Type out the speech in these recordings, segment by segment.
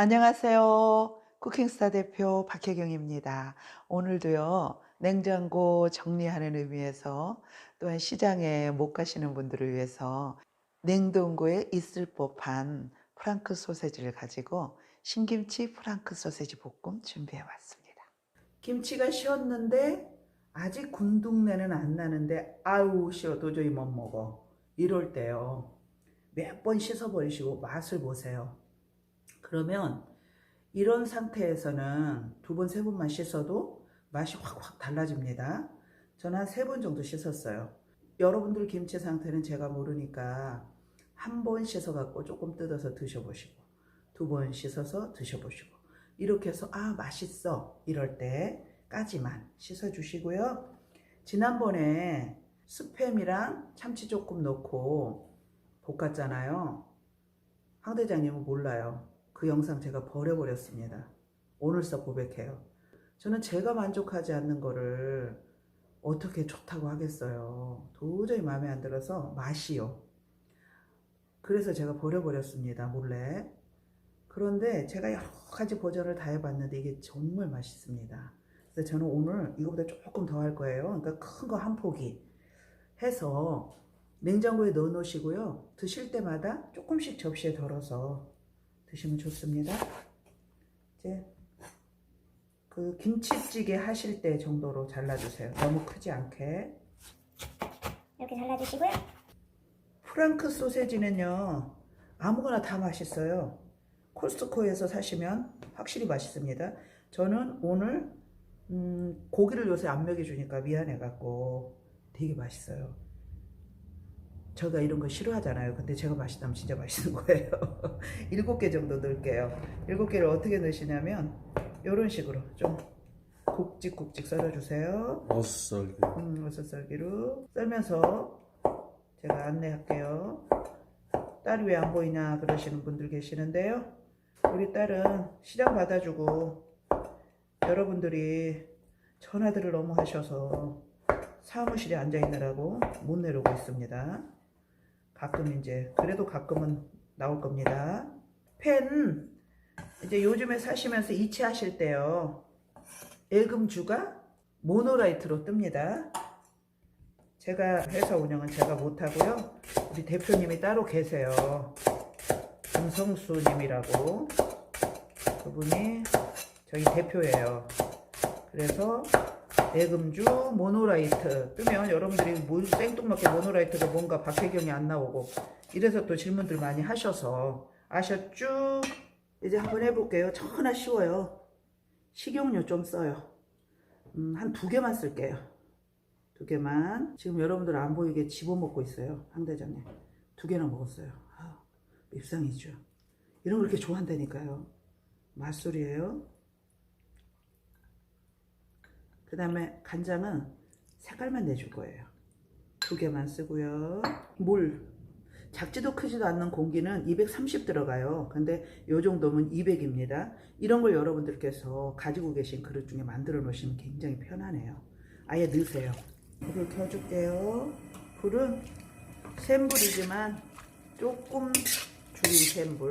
안녕하세요. 쿠킹스타 대표 박혜경입니다. 오늘도요, 냉장고 정리하는 의미에서 또한 시장에 못 가시는 분들을 위해서 냉동고에 있을 법한 프랑크 소세지를 가지고 신김치 프랑크 소세지 볶음 준비해 왔습니다. 김치가 쉬었는데 아직 군둥내는 안 나는데 아우 싫어 도저히 못 먹어. 이럴 때요. 몇 번 씻어 버리시고 맛을 보세요. 그러면 이런 상태에서는 두 번, 세 번만 씻어도 맛이 확확 달라집니다. 저는 한 세 번 정도 씻었어요. 여러분들 김치 상태는 제가 모르니까 한 번 씻어갖고 조금 뜯어서 드셔보시고 두 번 씻어서 드셔보시고 이렇게 해서 아 맛있어 이럴 때까지만 씻어주시고요. 지난번에 스팸이랑 참치 조금 넣고 볶았잖아요. 황 대장님은 몰라요. 그 영상 제가 버려버렸습니다. 오늘서 고백해요. 저는 제가 만족하지 않는 거를 어떻게 좋다고 하겠어요. 도저히 마음에 안 들어서 맛이요. 그래서 제가 버려버렸습니다. 몰래. 그런데 제가 여러 가지 버전을 다 해봤는데 이게 정말 맛있습니다. 그래서 저는 오늘 이거보다 조금 더 할 거예요. 그러니까 큰 거 한 포기 해서 냉장고에 넣어 놓으시고요. 드실 때마다 조금씩 접시에 덜어서 드시면 좋습니다. 이제 그 김치찌개 하실 때 정도로 잘라주세요. 너무 크지 않게. 이렇게 잘라주시고요. 프랑크 소세지는요 아무거나 다 맛있어요. 코스트코에서 사시면 확실히 맛있습니다. 저는 오늘 음, 고기를 요새 안 먹여주니까 미안해갖고 되게 맛있어요. 제가 이런 거 싫어하잖아요. 근데 제가 맛있다면 진짜 맛있는 거예요. 일곱 개 정도 넣을게요. 일곱 개를 어떻게 넣으시냐면 이런 식으로 좀 굵직굵직 썰어주세요. 어썰기 음, 어슷썰기로 썰면서 제가 안내할게요. 딸이 왜 안 보이냐 그러시는 분들 계시는데요. 우리 딸은 시장 받아주고 여러분들이 전화들을 너무 하셔서 사무실에 앉아 있느라고 못 내려오고 있습니다. 가끔 이제 그래도 가끔은 나올 겁니다. 펜 이제 요즘에 사시면서 이체하실 때요. 일금주가 모노라이트로 뜹니다. 제가 회사 운영은 제가 못하고요. 우리 대표님이 따로 계세요. 김성수님이라고 그분이 저희 대표예요. 그래서 애금주 모노라이트 뜨면 여러분들이 뭐 생뚱맞게 모노라이트가 뭔가 박혜경이 안 나오고 이래서 또 질문들 많이 하셔서 아셨죠? 이제 한번 해볼게요. 천하 쉬워요. 식용유 좀 써요. 음, 한 두 개만 쓸게요. 두 개만. 지금 여러분들 안 보이게 집어먹고 있어요. 황 대장님. 두 개나 먹었어요. 아, 밉상이죠. 이런 거 그렇게 좋아한다니까요. 맛술이에요. 그 다음에 간장은 색깔만 내줄 거예요. 두 개만 쓰고요. 물. 작지도 크지도 않는 공기는 230 들어가요. 근데 요 정도면 200입니다. 이런 걸 여러분들께서 가지고 계신 그릇 중에 만들어 놓으시면 굉장히 편하네요. 아예 넣으세요. 불을 켜줄게요. 불은 센 불이지만 조금 줄인 센 불.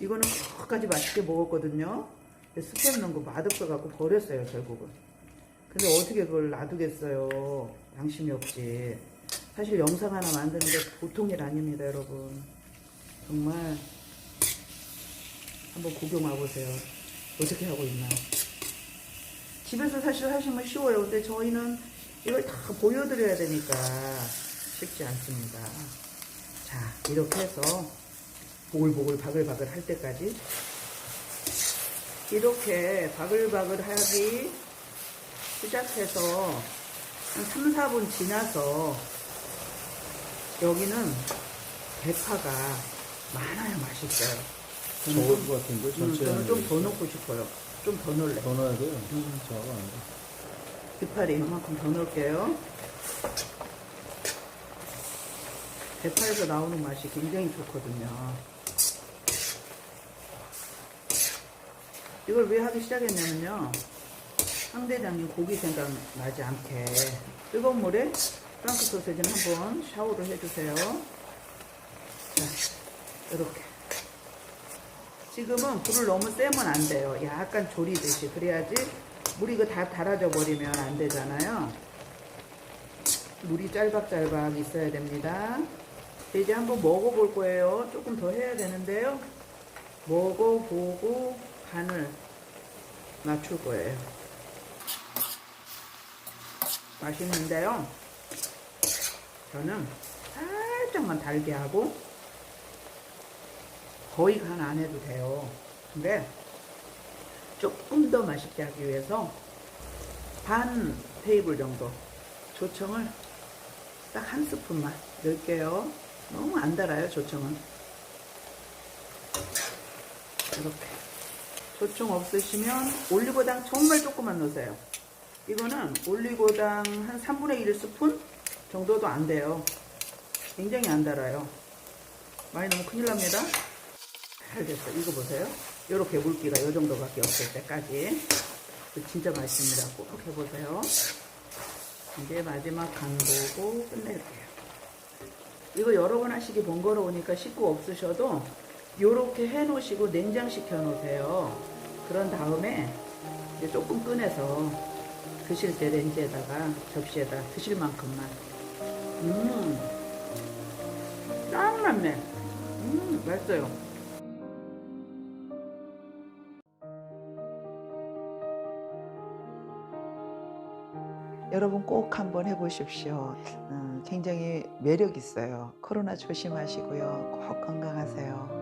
이거는 끝까지 맛있게 먹었거든요. 스팸 넣은 거 맛없어갖고 버렸어요, 결국은. 근데 어떻게 그걸 놔두겠어요. 양심이 없지. 사실 영상 하나 만드는 게 보통 일 아닙니다, 여러분. 정말 한번 구경 와보세요. 어떻게 하고 있나. 집에서 사실 하시면 쉬워요. 근데 저희는 이걸 다 보여드려야 되니까 쉽지 않습니다. 자, 이렇게 해서 보글보글 바글바글 할 때까지 이렇게 바글바글 하기 시작해서 한 3, 4분 지나서 여기는 대파가 많아야 맛있어요. 저는 좀, 것 같은데 음, 전체 저는 좀 더 넣고 싶어요. 좀 더 넣을래. 더 넣어야 돼요 저하고 안 돼. 대파를 이만큼 더 넣을게요. 대파에서 나오는 맛이 굉장히 좋거든요. 이걸 왜 하기 시작했냐면요. 상대장님 고기 생각 나지 않게 뜨거운 물에 프랑크 소세지는 한번 샤워를 해주세요. 자, 이렇게. 지금은 불을 너무 세면 안 돼요. 약간 졸이듯이. 그래야지 물이 이거 다 달아져 버리면 안 되잖아요. 물이 짤박짤박 있어야 됩니다. 이제 한번 먹어볼 거예요. 조금 더 해야 되는데요. 먹어보고 간을 맞출 거예요. 맛있는데요. 저는 살짝만 달게 하고 거의 간 안 해도 돼요. 근데 조금 더 맛있게 하기 위해서 반 테이블 정도 조청을 딱 한 스푼만 넣을게요. 너무 안 달아요, 조청은. 이렇게. 조청 없으시면 올리고당 정말 조금만 넣으세요. 이거는 올리고당 한 3분의 1 스푼 정도도 안 돼요. 굉장히 안 달아요. 많이 넣으면 큰일 납니다. 잘 됐어. 이거 보세요. 이렇게 물기가 이 정도밖에 없을 때까지. 진짜 맛있습니다. 꼭 해보세요. 이제 마지막 간 보고 끝낼게요. 이거 여러 번 하시기 번거로우니까 식구 없으셔도 요렇게 해 놓으시고 냉장시켜 놓으세요. 그런 다음에 이제 조금 꺼내서 드실 때 렌즈에다가 접시에다 드실 만큼만. 음, 딱 맞네. 음, 맛있어요. 여러분 꼭 한번 해보십시오. 음, 굉장히 매력 있어요. 코로나 조심하시고요. 꼭 건강하세요.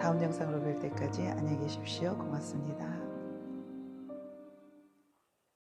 다음 영상으로 뵐 때까지 안녕히 계십시오. 고맙습니다.